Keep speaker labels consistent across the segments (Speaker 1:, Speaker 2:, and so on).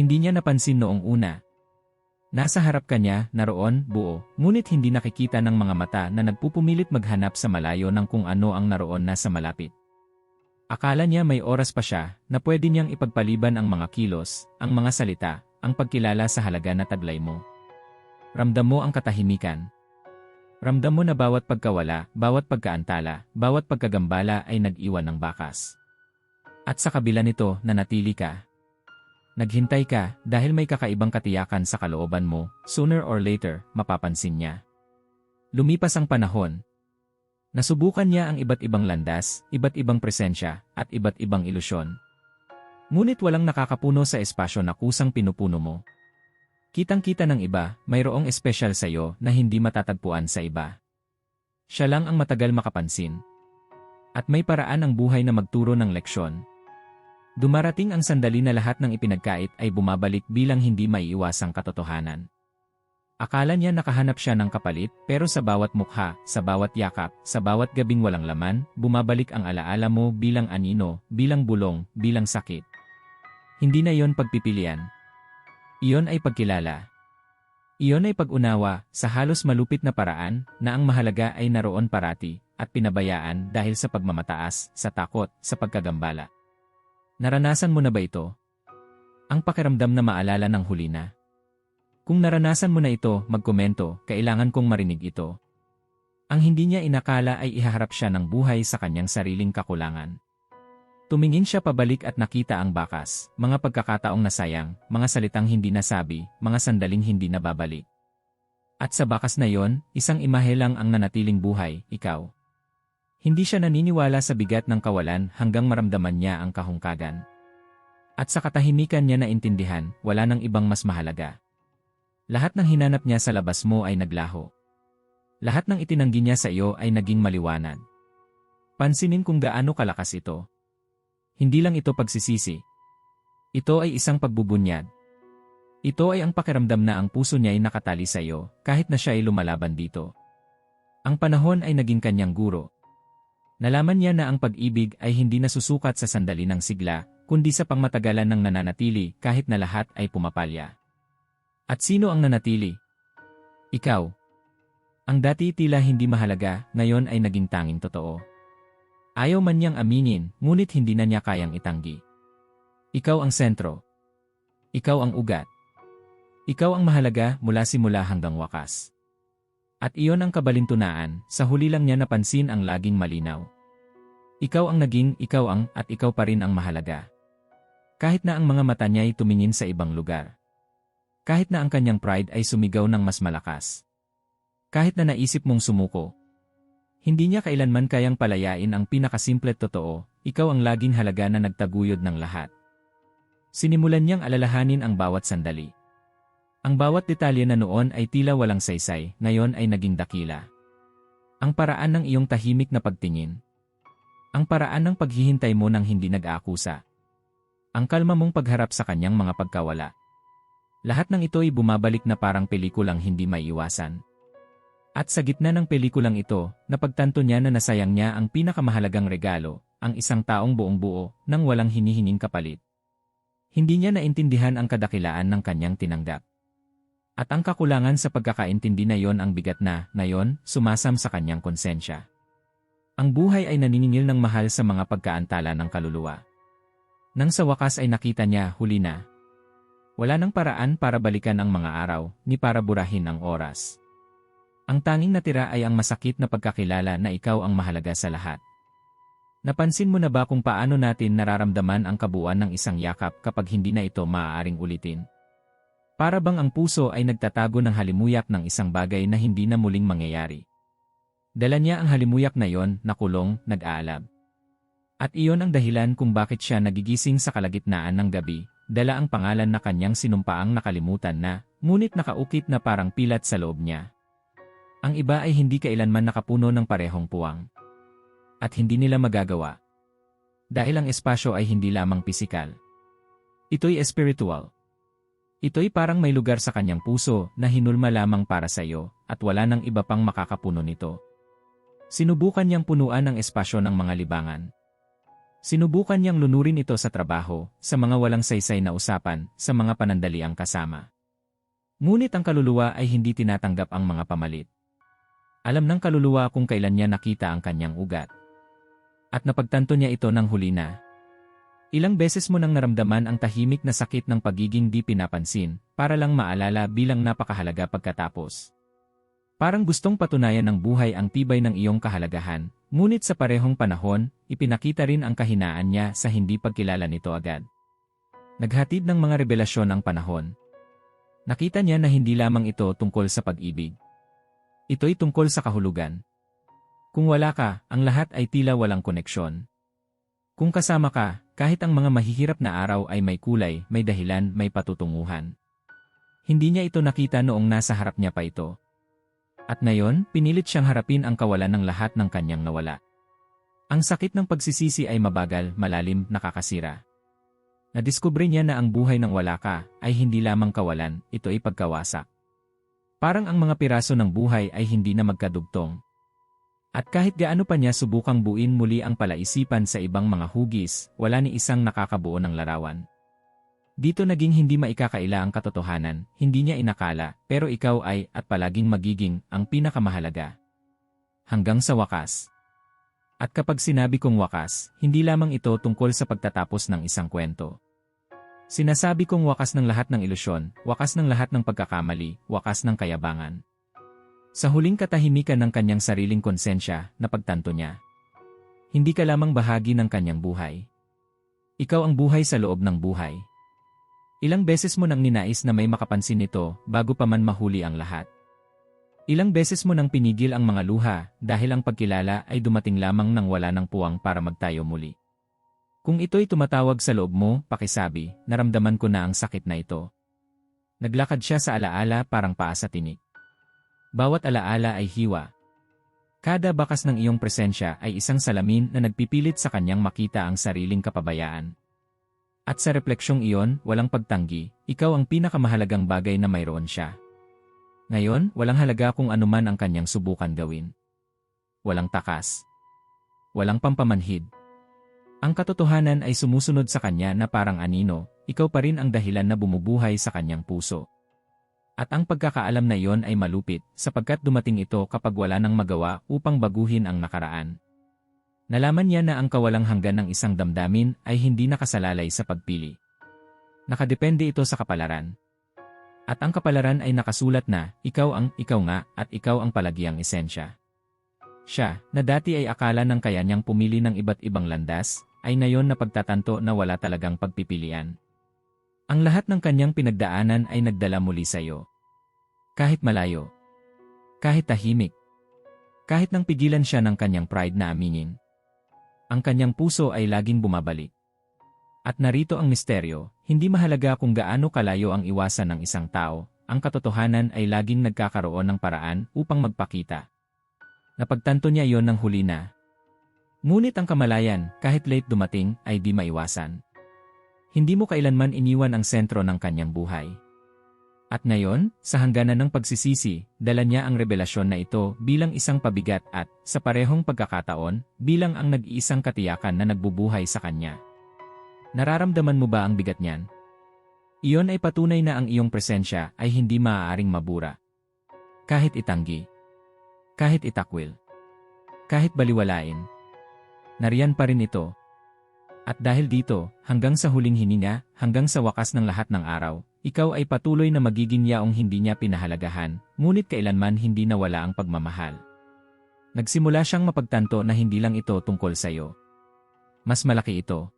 Speaker 1: Hindi niya napansin noong una. Nasa harap kanya, naroon, buo, ngunit hindi nakikita ng mga mata na nagpupumilit maghanap sa malayo ng kung ano ang naroon na sa malapit. Akala niya may oras pa siya na pwede niyang ipagpaliban ang mga kilos, ang mga salita, ang pagkilala sa halaga na taglay mo. Ramdam mo ang katahimikan. Ramdam mo na bawat pagkawala, bawat pagkaantala, bawat pagkagambala ay nag-iwan ng bakas. At sa kabila nito, nanatili ka. Naghintay ka dahil may kakaibang katiyakan sa kalooban mo, sooner or later, mapapansin niya. Lumipas ang panahon. Nasubukan niya ang iba't ibang landas, iba't ibang presensya, at iba't ibang ilusyon. Ngunit walang nakakapuno sa espasyo na kusang pinupuno mo. Kitang-kita ng iba, mayroong espesyal sa iyo na hindi matatagpuan sa iba. Siya lang ang matagal makapansin. At may paraan ang buhay na magturo ng leksyon. Dumarating ang sandali na lahat ng ipinagkait ay bumabalik bilang hindi maiiwasang katotohanan. Akala niya nakahanap siya ng kapalit, pero sa bawat mukha, sa bawat yakap, sa bawat gabing walang laman, bumabalik ang alaala mo bilang anino, bilang bulong, bilang sakit. Hindi na yon pagpipilian. Iyon ay pagkilala. Iyon ay pag-unawa sa halos malupit na paraan na ang mahalaga ay naroon parati at pinabayaan dahil sa pagmamataas, sa takot, sa pagkagambala. Naranasan mo na ba ito? Ang pakiramdam na maalala ng huli na. Kung naranasan mo na ito, magkomento, kailangan kong marinig ito. Ang hindi niya inakala ay ihaharap siya ng buhay sa kanyang sariling kakulangan. Tumingin siya pabalik at nakita ang bakas, mga pagkakataong nasayang, mga salitang hindi nasabi, mga sandaling hindi nababalik. At sa bakas na yon, isang imahe lang ang nanatiling buhay, ikaw. Hindi siya naniniwala sa bigat ng kawalan hanggang maramdaman niya ang kahungkagan. At sa katahimikan niya naintindihan, wala nang ibang mas mahalaga. Lahat ng hinanap niya sa labas mo ay naglaho. Lahat ng itinanggi niya sa iyo ay naging maliwanag. Pansinin kung gaano kalakas ito. Hindi lang ito pagsisisi. Ito ay isang pagbubunyad. Ito ay ang pakiramdam na ang puso niya ay nakatali sa iyo kahit na siya ay lumalaban dito. Ang panahon ay naging kanyang guro, Nalaman niya na ang pag-ibig ay hindi nasusukat sa sandali ng sigla, kundi sa pangmatagalan ng nananatili kahit na lahat ay pumapalya. At sino ang nanatili? Ikaw. Ang dati tila hindi mahalaga, ngayon ay naging tanging totoo. Ayaw man niyang aminin, ngunit hindi na niya kayang itanggi. Ikaw ang sentro. Ikaw ang ugat. Ikaw ang mahalaga mula simula hanggang wakas. At iyon ang kabalintunaan, sa huli lang niya napansin ang laging malinaw. Ikaw ang naging, ikaw ang, at ikaw pa rin ang mahalaga. Kahit na ang mga mata niya ay tumingin sa ibang lugar. Kahit na ang kanyang pride ay sumigaw ng mas malakas. Kahit na naisip mong sumuko. Hindi niya kailanman kayang palayain ang pinakasimple totoo, ikaw ang laging halaga na nagtaguyod ng lahat. Sinimulan niyang alalahanin ang bawat sandali. Ang bawat detalye na noon ay tila walang saysay, ngayon ay naging dakila. Ang paraan ng iyong tahimik na pagtingin. Ang paraan ng paghihintay mo nang hindi nag-aakusa. Ang kalma mong pagharap sa kanyang mga pagkawala. Lahat ng ito ay bumabalik na parang pelikulang hindi maiiwasan. At sa gitna ng pelikulang ito, napagtanto niya na nasayang niya ang pinakamahalagang regalo, ang isang taong buong buo, nang walang hinihinging kapalit. Hindi niya naintindihan ang kadakilaan ng kanyang tinanggap. At ang kakulangan sa pagkakaintindi na yon ang bigat na, ngayon, sumasam sa kanyang konsensya. Ang buhay ay naniningil ng mahal sa mga pagkaantala ng kaluluwa. Nang sa wakas ay nakita niya, huli na. Wala nang paraan para balikan ang mga araw, ni para burahin ang oras. Ang tanging natira ay ang masakit na pagkakilala na ikaw ang mahalaga sa lahat. Napansin mo na ba kung paano natin nararamdaman ang kabuuan ng isang yakap kapag hindi na ito maaaring ulitin? Para bang ang puso ay nagtatago ng halimuyak ng isang bagay na hindi na muling mangyayari. Dala niya ang halimuyak na yon, nakulong, nag-aalab. At iyon ang dahilan kung bakit siya nagigising sa kalagitnaan ng gabi, dala ang pangalan na kanyang sinumpaang nakalimutan na, ngunit nakaukit na parang pilat sa loob niya. Ang iba ay hindi kailanman nakapuno ng parehong puwang. At hindi nila magagawa. Dahil ang espasyo ay hindi lamang pisikal. Ito'y espiritual. Ito'y parang may lugar sa kanyang puso na hinulma lamang para sa iyo at wala nang iba pang makakapuno nito. Sinubukan niyang punuan ang espasyo ng mga libangan. Sinubukan niyang lunurin ito sa trabaho, sa mga walang saysay na usapan, sa mga panandaliang kasama. Ngunit ang kaluluwa ay hindi tinatanggap ang mga pamalit. Alam ng kaluluwa kung kailan niya nakita ang kanyang ugat. At napagtanto niya ito ng huli na. Ilang beses mo nang naramdaman ang tahimik na sakit ng pagiging di pinapansin, para lang maalala bilang napakahalaga pagkatapos. Parang gustong patunayan ng buhay ang tibay ng iyong kahalagahan, ngunit sa parehong panahon, ipinakita rin ang kahinaan niya sa hindi pagkilala nito agad. Naghatid ng mga revelasyon ang panahon. Nakita niya na hindi lamang ito tungkol sa pag-ibig. Ito'y tungkol sa kahulugan. Kung wala ka, ang lahat ay tila walang koneksyon. Kung kasama ka, kahit ang mga mahihirap na araw ay may kulay, may dahilan, may patutunguhan. Hindi niya ito nakita noong nasa harap niya pa ito. At ngayon, pinilit siyang harapin ang kawalan ng lahat ng kanyang nawala. Ang sakit ng pagsisisi ay mabagal, malalim, nakakasira. Nadiskubre niya na ang buhay ng wala ka ay hindi lamang kawalan, ito ay pagkawasak. Parang ang mga piraso ng buhay ay hindi na magkadugtong. At kahit gaano pa niya subukang buin muli ang palaisipan sa ibang mga hugis, wala ni isang nakakabuo ng larawan. Dito naging hindi maikakaila ang katotohanan, hindi niya inakala, pero ikaw ay at palaging magiging ang pinakamahalaga. Hanggang sa wakas. At kapag sinabi kong wakas, hindi lamang ito tungkol sa pagtatapos ng isang kwento. Sinasabi kong wakas ng lahat ng ilusyon, wakas ng lahat ng pagkakamali, wakas ng kayabangan. Sa huling katahimikan ng kanyang sariling konsensya, napagtanto niya. Hindi ka lamang bahagi ng kanyang buhay. Ikaw ang buhay sa loob ng buhay. Ilang beses mo nang ninais na may makapansin nito bago pa man mahuli ang lahat. Ilang beses mo nang pinigil ang mga luha dahil ang pagkilala ay dumating lamang nang wala ng puwang para magtayo muli. Kung ito'y tumatawag sa loob mo, pakisabi, naramdaman ko na ang sakit na ito. Naglakad siya sa alaala parang paa sa tinik. Bawat alaala ay hiwa. Kada bakas ng iyong presensya ay isang salamin na nagpipilit sa kanyang makita ang sariling kapabayaan. At sa refleksyong iyon, walang pagtanggi, ikaw ang pinakamahalagang bagay na mayroon siya. Ngayon, walang halaga kung anuman ang kanyang subukan gawin. Walang takas. Walang pampamanhid. Ang katotohanan ay sumusunod sa kanya na parang anino, ikaw pa rin ang dahilan na bumubuhay sa kanyang puso. At ang pagkakaalam na iyon ay malupit sapagkat dumating ito kapag wala nang magawa upang baguhin ang nakaraan. Nalaman niya na ang kawalang hanggan ng isang damdamin ay hindi nakasalalay sa pagpili. Nakadepende ito sa kapalaran. At ang kapalaran ay nakasulat na, ikaw ang, ikaw nga, at ikaw ang palagiang esensya. Siya, na dati ay akala ng kaya niyang pumili ng iba't ibang landas, ay ngayon na pagtatanto na wala talagang pagpipilian. Ang lahat ng kanyang pinagdaanan ay nagdala muli sa iyo. Kahit malayo. Kahit tahimik. Kahit nang pigilan siya ng kanyang pride na aminin ang kanyang puso ay laging bumabalik. At narito ang misteryo, hindi mahalaga kung gaano kalayo ang iwasan ng isang tao, ang katotohanan ay laging nagkakaroon ng paraan upang magpakita. Napagtanto niya yon ng huli na. Ngunit ang kamalayan, kahit late dumating, ay di maiwasan. Hindi mo kailanman iniwan ang sentro ng kanyang buhay. At ngayon, sa hangganan ng pagsisisi, dala niya ang revelasyon na ito bilang isang pabigat at, sa parehong pagkakataon, bilang ang nag-iisang katiyakan na nagbubuhay sa kanya. Nararamdaman mo ba ang bigat niyan? Iyon ay patunay na ang iyong presensya ay hindi maaaring mabura. Kahit itanggi. Kahit itakwil. Kahit baliwalain. Nariyan pa rin ito. At dahil dito, hanggang sa huling hininga, hanggang sa wakas ng lahat ng araw, ikaw ay patuloy na magiging yaong hindi niya pinahalagahan, ngunit kailanman hindi nawala ang pagmamahal. Nagsimula siyang mapagtanto na hindi lang ito tungkol sa iyo. Mas malaki ito.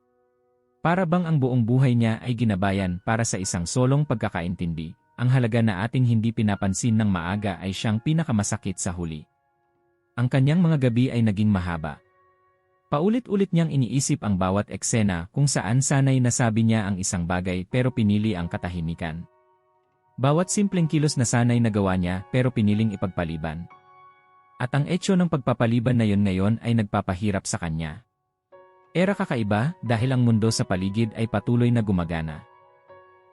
Speaker 1: Para bang ang buong buhay niya ay ginabayan para sa isang solong pagkakaintindi, ang halaga na ating hindi pinapansin ng maaga ay siyang pinakamasakit sa huli. Ang kanyang mga gabi ay naging mahaba, Paulit-ulit niyang iniisip ang bawat eksena kung saan sanay nasabi niya ang isang bagay pero pinili ang katahimikan. Bawat simpleng kilos na sanay nagawa niya pero piniling ipagpaliban. At ang etsyo ng pagpapaliban na yon ngayon ay nagpapahirap sa kanya. Era kakaiba dahil ang mundo sa paligid ay patuloy na gumagana.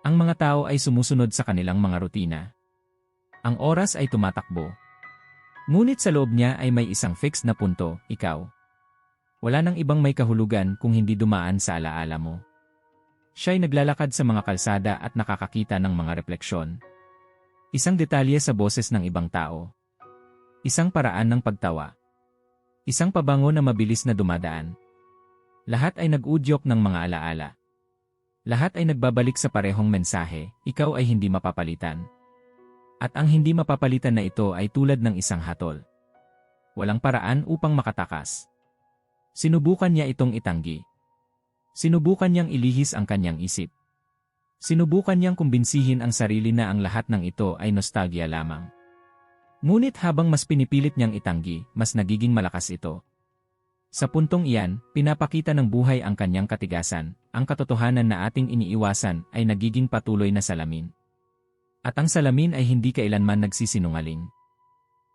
Speaker 1: Ang mga tao ay sumusunod sa kanilang mga rutina. Ang oras ay tumatakbo. Ngunit sa loob niya ay may isang fixed na punto, ikaw. Wala nang ibang may kahulugan kung hindi dumaan sa alaala mo. Siya'y naglalakad sa mga kalsada at nakakakita ng mga refleksyon. Isang detalye sa boses ng ibang tao. Isang paraan ng pagtawa. Isang pabango na mabilis na dumadaan. Lahat ay nag-udyok ng mga alaala. Lahat ay nagbabalik sa parehong mensahe, ikaw ay hindi mapapalitan. At ang hindi mapapalitan na ito ay tulad ng isang hatol. Walang paraan upang makatakas. Sinubukan niya itong itanggi. Sinubukan niyang ilihis ang kanyang isip. Sinubukan niyang kumbinsihin ang sarili na ang lahat ng ito ay nostalgia lamang. Ngunit habang mas pinipilit niyang itanggi, mas nagiging malakas ito. Sa puntong iyan, pinapakita ng buhay ang kanyang katigasan, ang katotohanan na ating iniiwasan ay nagiging patuloy na salamin. At ang salamin ay hindi kailanman nagsisinungaling.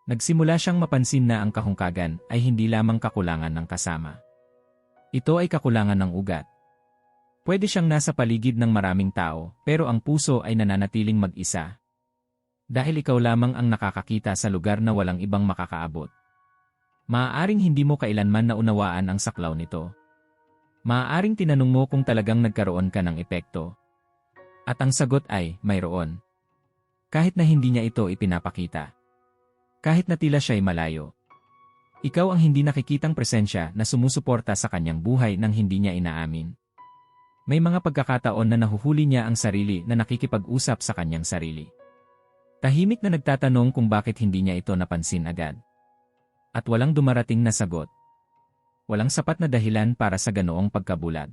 Speaker 1: Nagsimula siyang mapansin na ang kahungkagan ay hindi lamang kakulangan ng kasama. Ito ay kakulangan ng ugat. Pwede siyang nasa paligid ng maraming tao, pero ang puso ay nananatiling mag-isa. Dahil ikaw lamang ang nakakakita sa lugar na walang ibang makakaabot. Maaaring hindi mo kailanman naunawaan ang saklaw nito. Maaaring tinanong mo kung talagang nagkaroon ka ng epekto. At ang sagot ay, mayroon. Kahit na hindi niya ito ipinapakita kahit na tila siya'y malayo. Ikaw ang hindi nakikitang presensya na sumusuporta sa kanyang buhay nang hindi niya inaamin. May mga pagkakataon na nahuhuli niya ang sarili na nakikipag-usap sa kanyang sarili. Tahimik na nagtatanong kung bakit hindi niya ito napansin agad. At walang dumarating na sagot. Walang sapat na dahilan para sa ganoong pagkabulag.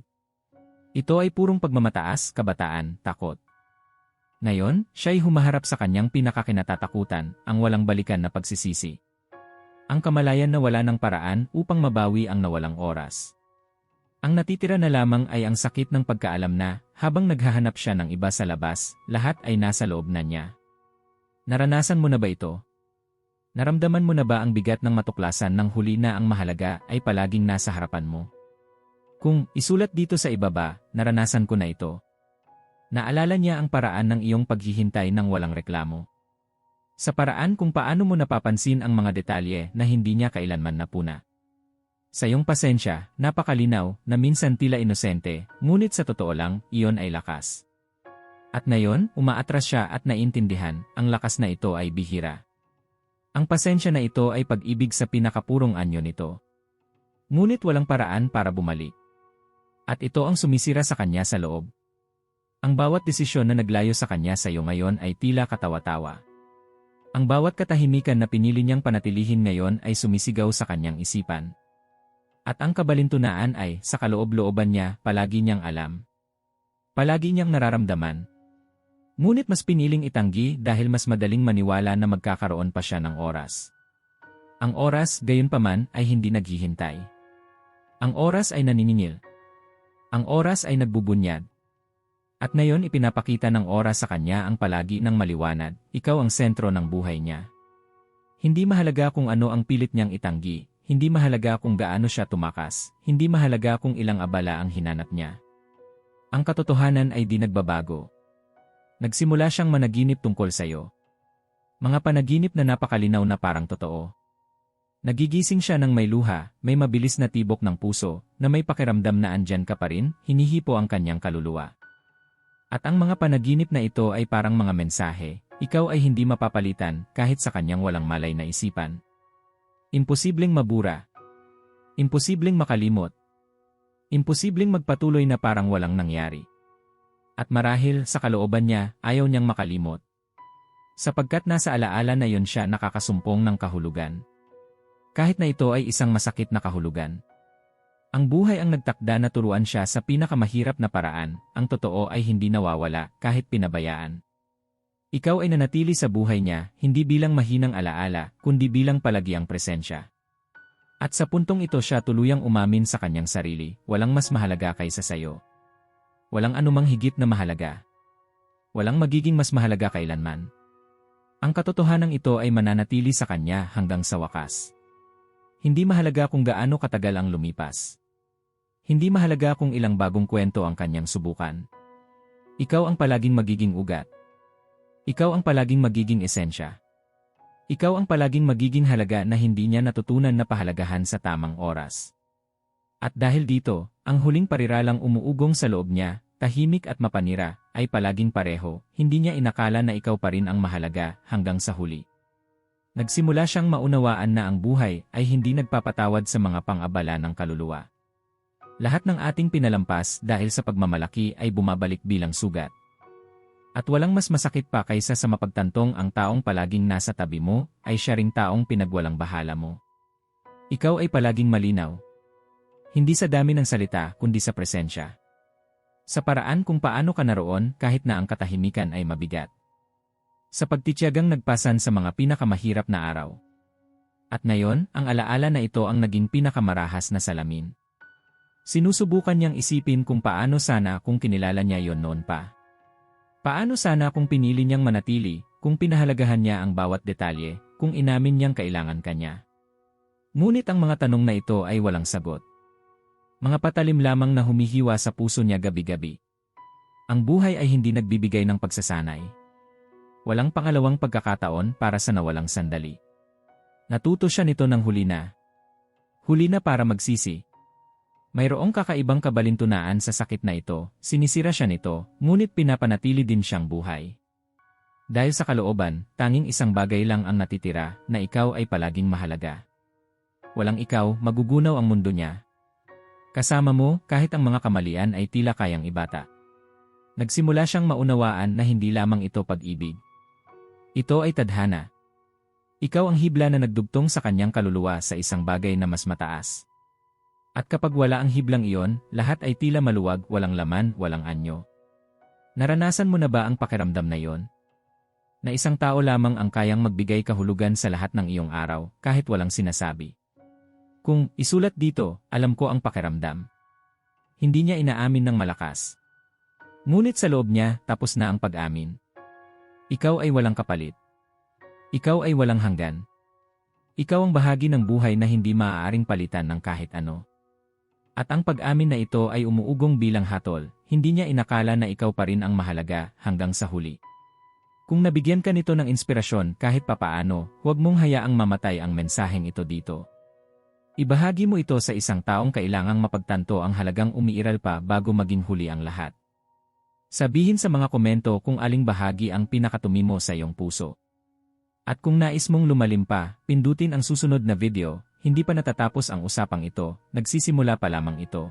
Speaker 1: Ito ay purong pagmamataas, kabataan, takot. Ngayon, siya'y humaharap sa kanyang pinakakinatatakutan, ang walang balikan na pagsisisi. Ang kamalayan na wala ng paraan upang mabawi ang nawalang oras. Ang natitira na lamang ay ang sakit ng pagkaalam na, habang naghahanap siya ng iba sa labas, lahat ay nasa loob na niya. Naranasan mo na ba ito? Naramdaman mo na ba ang bigat ng matuklasan ng huli na ang mahalaga ay palaging nasa harapan mo? Kung isulat dito sa ibaba, naranasan ko na ito, Naalala niya ang paraan ng iyong paghihintay ng walang reklamo. Sa paraan kung paano mo napapansin ang mga detalye na hindi niya kailanman napuna. Sa iyong pasensya, napakalinaw na minsan tila inosente, ngunit sa totoo lang, iyon ay lakas. At ngayon, umaatras siya at naintindihan, ang lakas na ito ay bihira. Ang pasensya na ito ay pag-ibig sa pinakapurong anyo nito. Ngunit walang paraan para bumalik. At ito ang sumisira sa kanya sa loob. Ang bawat desisyon na naglayo sa kanya sa iyo ngayon ay tila katawa-tawa. Ang bawat katahimikan na pinili niyang panatilihin ngayon ay sumisigaw sa kanyang isipan. At ang kabalintunaan ay, sa kaloob-looban niya, palagi niyang alam. Palagi niyang nararamdaman. Ngunit mas piniling itanggi dahil mas madaling maniwala na magkakaroon pa siya ng oras. Ang oras, gayon paman, ay hindi naghihintay. Ang oras ay naniningil. Ang oras ay nagbubunyad. At ngayon ipinapakita ng oras sa kanya ang palagi ng maliwanag, ikaw ang sentro ng buhay niya. Hindi mahalaga kung ano ang pilit niyang itanggi, hindi mahalaga kung gaano siya tumakas, hindi mahalaga kung ilang abala ang hinanap niya. Ang katotohanan ay di nagbabago. Nagsimula siyang managinip tungkol sa iyo. Mga panaginip na napakalinaw na parang totoo. Nagigising siya ng may luha, may mabilis na tibok ng puso, na may pakiramdam na andyan ka pa rin, hinihipo ang kanyang kaluluwa. At ang mga panaginip na ito ay parang mga mensahe, ikaw ay hindi mapapalitan kahit sa kanyang walang malay na isipan. Imposibleng mabura. Imposibleng makalimot. Imposibleng magpatuloy na parang walang nangyari. At marahil sa kalooban niya, ayaw niyang makalimot. Sapagkat nasa alaala na yon siya nakakasumpong ng kahulugan. Kahit na ito ay isang masakit na kahulugan. Ang buhay ang nagtakda na turuan siya sa pinakamahirap na paraan, ang totoo ay hindi nawawala kahit pinabayaan. Ikaw ay nanatili sa buhay niya, hindi bilang mahinang alaala, kundi bilang palagiang presensya. At sa puntong ito siya tuluyang umamin sa kanyang sarili, walang mas mahalaga kaysa sayo. Walang anumang higit na mahalaga. Walang magiging mas mahalaga kailanman. Ang katotohanan ito ay mananatili sa kanya hanggang sa wakas. Hindi mahalaga kung gaano katagal ang lumipas. Hindi mahalaga kung ilang bagong kwento ang kanyang subukan. Ikaw ang palaging magiging ugat. Ikaw ang palaging magiging esensya. Ikaw ang palaging magiging halaga na hindi niya natutunan na pahalagahan sa tamang oras. At dahil dito, ang huling pariralang umuugong sa loob niya, tahimik at mapanira, ay palaging pareho, hindi niya inakala na ikaw pa rin ang mahalaga hanggang sa huli. Nagsimula siyang maunawaan na ang buhay ay hindi nagpapatawad sa mga pang-abala ng kaluluwa. Lahat ng ating pinalampas dahil sa pagmamalaki ay bumabalik bilang sugat. At walang mas masakit pa kaysa sa mapagtantong ang taong palaging nasa tabi mo ay siya ring taong pinagwalang bahala mo. Ikaw ay palaging malinaw. Hindi sa dami ng salita kundi sa presensya. Sa paraan kung paano ka naroon kahit na ang katahimikan ay mabigat. Sa pagtityagang nagpasan sa mga pinakamahirap na araw. At ngayon, ang alaala na ito ang naging pinakamarahas na salamin. Sinusubukan niyang isipin kung paano sana kung kinilala niya yon noon pa. Paano sana kung pinili niyang manatili, kung pinahalagahan niya ang bawat detalye, kung inamin niyang kailangan kanya. Ngunit ang mga tanong na ito ay walang sagot. Mga patalim lamang na humihiwa sa puso niya gabi-gabi. Ang buhay ay hindi nagbibigay ng pagsasanay. Walang pangalawang pagkakataon para sa nawalang sandali. Natuto siya nito ng huli na. Huli na para magsisi. Mayroong kakaibang kabalintunaan sa sakit na ito, sinisira siya nito, ngunit pinapanatili din siyang buhay. Dahil sa kalooban, tanging isang bagay lang ang natitira, na ikaw ay palaging mahalaga. Walang ikaw, magugunaw ang mundo niya. Kasama mo, kahit ang mga kamalian ay tila kayang ibata. Nagsimula siyang maunawaan na hindi lamang ito pag-ibig, ito ay tadhana. Ikaw ang hibla na nagdugtong sa kanyang kaluluwa sa isang bagay na mas mataas. At kapag wala ang hiblang iyon, lahat ay tila maluwag, walang laman, walang anyo. Naranasan mo na ba ang pakiramdam na iyon? Na isang tao lamang ang kayang magbigay kahulugan sa lahat ng iyong araw, kahit walang sinasabi. Kung isulat dito, alam ko ang pakiramdam. Hindi niya inaamin ng malakas. Ngunit sa loob niya, tapos na ang pag-amin. Ikaw ay walang kapalit. Ikaw ay walang hanggan. Ikaw ang bahagi ng buhay na hindi maaaring palitan ng kahit ano. At ang pag-amin na ito ay umuugong bilang hatol, hindi niya inakala na ikaw pa rin ang mahalaga hanggang sa huli. Kung nabigyan ka nito ng inspirasyon kahit papaano, huwag mong hayaang mamatay ang mensaheng ito dito. Ibahagi mo ito sa isang taong kailangang mapagtanto ang halagang umiiral pa bago maging huli ang lahat. Sabihin sa mga komento kung aling bahagi ang pinakatumimo sa iyong puso. At kung nais mong lumalim pa, pindutin ang susunod na video, hindi pa natatapos ang usapang ito, nagsisimula pa lamang ito.